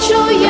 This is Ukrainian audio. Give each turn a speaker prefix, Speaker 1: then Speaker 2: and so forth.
Speaker 1: Чує